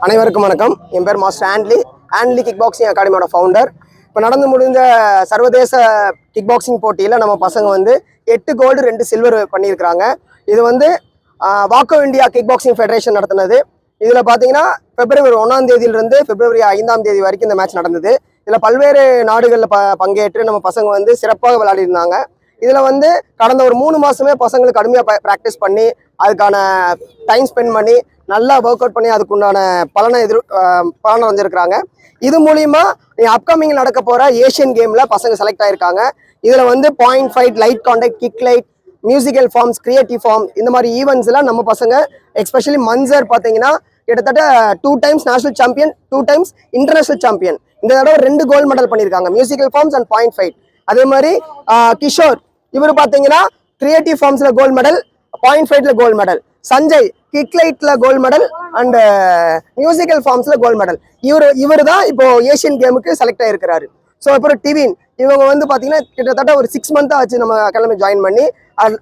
அனைவருக்கும் வணக்கம். என் பேர் master Andly. Andly kick boxing அகாடமியோட founder இப்போ நடந்து முடிந்த சர்வதேச கிக் பாக்ஸிங் போட்டியில் நம்ம பசங்க வந்து எட்டு கோல்டு ரெண்டு சில்வர் பண்ணியிருக்கிறாங்க. இது வந்து வாக்கோ இந்தியா கிக் பாக்ஸிங் ஃபெடரேஷன் நடத்தினது. இதில் பார்த்தீங்கன்னா பிப்ரவரி ஒன்றாம் தேதியிலிருந்து பிப்ரவரி ஐந்தாம் தேதி வரைக்கும் இந்த மேட்ச் நடந்தது. இதில் பல்வேறு நாடுகளில் ப பங்கேற்று நம்ம பசங்க வந்து சிறப்பாக விளையாடிருந்தாங்க இதில் வந்து கடந்த ஒரு மூணு மாதமே பசங்களுக்கு கடுமையாக ப்ராக்டிஸ் பண்ணி அதுக்கான டைம் ஸ்பெண்ட் பண்ணி நல்லா ஒர்க் அவுட் பண்ணி அதுக்குண்டான பலனை எதிர் பலனை அடைஞ்சிருக்கிறாங்க. இது மூலிமா நீ அப்கமிங் நடக்க போகிற ஏஷியன் கேமில் பசங்க செலக்ட் ஆகிருக்காங்க இதில் வந்து point fight light contact kick light musical forms creative form இந்த மாதிரி ஈவெண்ட்ஸ்லாம் நம்ம பசங்க எஸ்பெஷலி மன்சர் பார்த்தீங்கன்னா கிட்டத்தட்ட two times national champion two times international champion இந்த தடவை ரெண்டு கோல்டு மெடல் பண்ணியிருக்காங்க. Musical forms and point fight அதே மாதிரி கிஷோர் இவர் பார்த்தீங்கன்னா கிரியேட்டிவ் ஃபார்ம்ஸில் கோல்டு மெடல் பாயிண்ட் ஃபைவ்ல gold medal Sanjay kick gold medal and musical ஃபார்ம்ஸ்ல gold medal இவர் இவர் தான் இப்போ ஏஷியன் கேமுக்கு செலக்ட் ஆயிருக்கிறாரு. ஸோ அப்புறம் டிவின் இவங்க வந்து பார்த்தீங்கன்னா கிட்டத்தட்ட ஒரு சிக்ஸ் மந்த் ஆச்சு நம்ம அகாடமி ஜாயின் பண்ணி.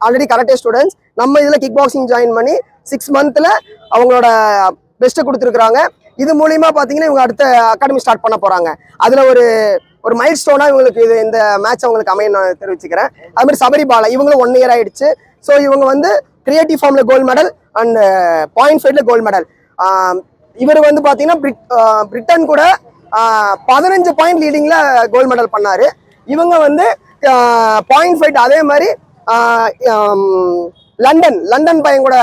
ஆல்ரெடி கராட்டே ஸ்டூடெண்ட்ஸ் நம்ம இதில் கிக் பாக்ஸிங் ஜாயின் பண்ணி சிக்ஸ் மந்த்தில் அவங்களோட பெஸ்ட்டை கொடுத்துருக்குறாங்க. இது மூலியமாக பார்த்தீங்கன்னா இவங்க அடுத்த அகாடமி ஸ்டார்ட் பண்ண போகிறாங்க அதில் ஒரு ஒரு மைல் ஸ்டோனாக இவங்களுக்கு இது இந்த மேட்ச் அவங்களுக்கு அமைய நான் தெரிவிச்சுக்கிறேன். அது மாதிரி சபரிபாலா இவங்களும் ஒன் இயர் ஆயிடுச்சு. ஸோ இவங்க வந்து கிரியேட்டிவ் ஃபார்மில் கோல்டு மெடல் அண்ட் பாயிண்ட் ஃபைவ்ல கோல்டு மெடல் இவர் வந்து பார்த்தீங்கன்னா பிரிட் பிரிட்டன் கூட பதினஞ்சு பாயிண்ட் லீடிங்கில் கோல்டு மெடல் பண்ணாரு. இவங்க வந்து பாயிண்ட் ஃபைட் அதே மாதிரி லண்டன் லண்டன் பையன் கூட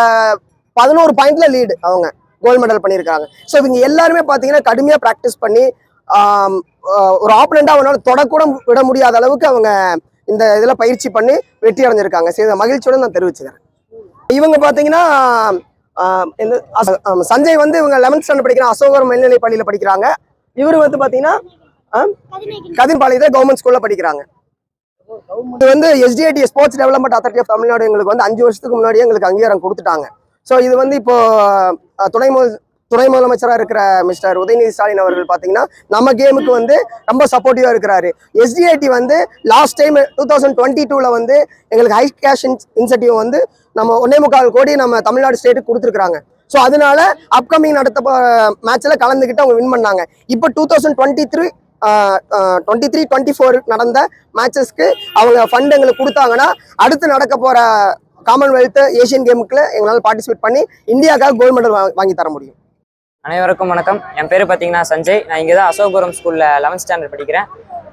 பதினோரு பாயிண்ட்ல லீடு அவங்க கோல்டு மெடல் பண்ணியிருக்காங்க. ஸோ இவங்க எல்லாருமே பார்த்தீங்கன்னா கடுமையாக ப்ராக்டிஸ் பண்ணி ஒரு ஆப்பனண்டா அவனால தொடக்கூட விட முடியாத அளவுக்கு அவங்க இந்த இதில் பயிற்சி பண்ணி வெற்றி அடைஞ்சிருக்காங்க. சரி மகிழ்ச்சியோட நான் தெரிவிச்சுக்கிறேன். இவங்க பார்த்தீங்கன்னா இந்த சஞ்சய் வந்து இவங்க லெவன்த் ஸ்டாண்டர்ட் படிக்கிற அசோகர் மேல்நிலை பள்ளியில் படிக்கிறாங்க. இவர் வந்து பார்த்தீங்கன்னா கதிர்பாளையத்தில் கவர்மெண்ட் ஸ்கூலில் படிக்கிறாங்க. இது வந்து SDAT sports development authority of Tamil Nadu எங்களுக்கு வந்து அஞ்சு வருஷத்துக்கு முன்னாடியே எங்களுக்கு அங்கீகாரம் கொடுத்துட்டாங்க. ஸோ இது வந்து இப்போ துணை துணை முதலமைச்சராக இருக்கிற மிஸ்டர் உதயநிதி ஸ்டாலின் அவர்கள் பார்த்தீங்கன்னா நம்ம கேமுக்கு வந்து ரொம்ப சப்போர்ட்டிவாக இருக்கிறாரு. எஸ்டிஐடி வந்து last time two thousand twenty டூவில் வந்து எங்களுக்கு ஹை கேஷ் இன்சென்டிவ் வந்து நம்ம ஒன்னே முக்கால் கோடி நம்ம தமிழ்நாடு ஸ்டேட்டுக்கு கொடுத்துருக்குறாங்க. ஸோ அதனால அப்கமிங் நடத்த மேட்ச்சில் கலந்துக்கிட்டு அவங்க வின் பண்ணாங்க. இப்போ two thousand twenty three twenty three twenty four நடந்த மேட்சஸ்க்கு அவங்க ஃபண்ட் எங்களுக்கு கொடுத்தாங்கன்னா அடுத்து நடக்க போகிற காமன்வெல்த் ஏஷியன் கேமுக்குள்ள எங்களால் பார்ட்டிசிபேட் பண்ணி இந்தியாவுக்காக கோல்டு மெடல் வாங்கி தர முடியும். அனைவருக்கும் வணக்கம். என் பேர் பார்த்தீங்கன்னா சஞ்சய். நான் இங்கே தான் அசோகபுரம் ஸ்கூலில் லெவன்த் ஸ்டாண்டர்ட் படிக்கிறேன்.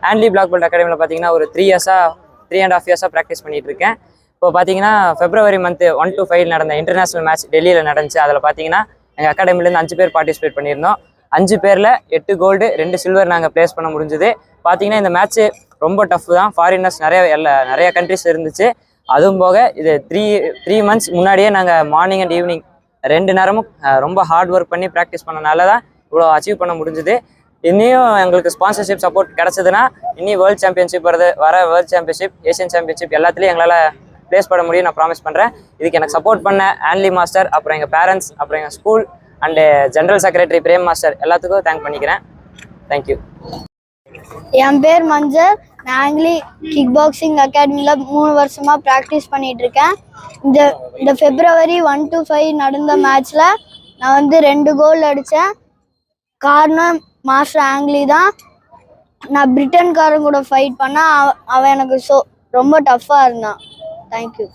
ஆன்லி பிளாக் பெல்ட் அகாடமியில் பார்த்தீங்கன்னா ஒரு த்ரீ இயர்ஸாக த்ரீ அண்ட் ஆஃப் இயர்ஸாக ப்ராக்டிஸ் பண்ணிகிட்டு இருக்கேன். இப்போ பார்த்தீங்கன்னா February month one two five நடந்த இன்டர்நேஷனல் மேட்ச் டெல்லியில் நடந்துச்சு. அதில் பார்த்தீங்கன்னா எங்கள் அகாடமிலேருந்து அஞ்சு பேர் பார்ட்டிசிபேட் பண்ணியிருந்தோம். அஞ்சு பேரில் எட்டு கோல்டு ரெண்டு சில்வர் நாங்கள் ப்ளேஸ் பண்ண முடிஞ்சுது. பார்த்தீங்கன்னா இந்த மேட்ச்சு ரொம்ப டஃப் தான். ஃபாரினர்ஸ் நிறைய எல்லா நிறைய கண்ட்ரிஸ் இருந்துச்சு. அதுவும் போக இது த்ரீ த்ரீ மந்த்ஸ் முன்னாடியே நாங்கள் மார்னிங் அண்ட் ஈவினிங் ரெண்டு நேரமும் ரொம்ப ஹார்ட் ஒர்க் பண்ணி ப்ராக்டிஸ் பண்ணனால தான் இவ்வளோ அச்சீவ் பண்ண முடிஞ்சுது. இன்னியும் எங்களுக்கு ஸ்பான்சர்ஷிப் சப்போர்ட் கிடச்சதுன்னா இனி வேர்ல்ட் சாம்பியன்ஷிப் வருது வர வேர்ல்ட் சாம்பியன்ஷிப் ஏஷியன் சாம்பியன்ஷிப் எல்லாத்துலேயும் எங்களால் ப்ளேஸ் பண்ண முடியும் நான் ப்ராமிஸ் பண்ணுறேன் இதுக்கு எனக்கு சப்போர்ட் பண்ண ஆன்லி மாஸ்டர் அப்புறம் எங்கள் பேரண்ட்ஸ் அப்புறம் எங்கள் school and general secretary Prem master எல்லாத்துக்கும் தேங்க் பண்ணிக்கிறேன். தேங்க்யூ என் பேர் மஞ்சள். நான் ஆங்கிலி கிக் பாக்ஸிங் அகாடமியில் மூணு வருஷமாக ப்ராக்டிஸ் பண்ணிகிட்டு இருக்கேன் இந்த இந்த ஃபெப்ரவரி ஒன் டு ஃபைவ் நடந்த மேட்ச்சில் நான் வந்து ரெண்டு கோல் அடித்தேன் காரணம் மாஸ்டர் ஆங்கிலி தான். நான் பிரிட்டன்காரன் கூட ஃபைட் பண்ணேன். அவன் எனக்கு ஸோ ரொம்ப டஃப்பாக இருந்தான். தேங்க்யூ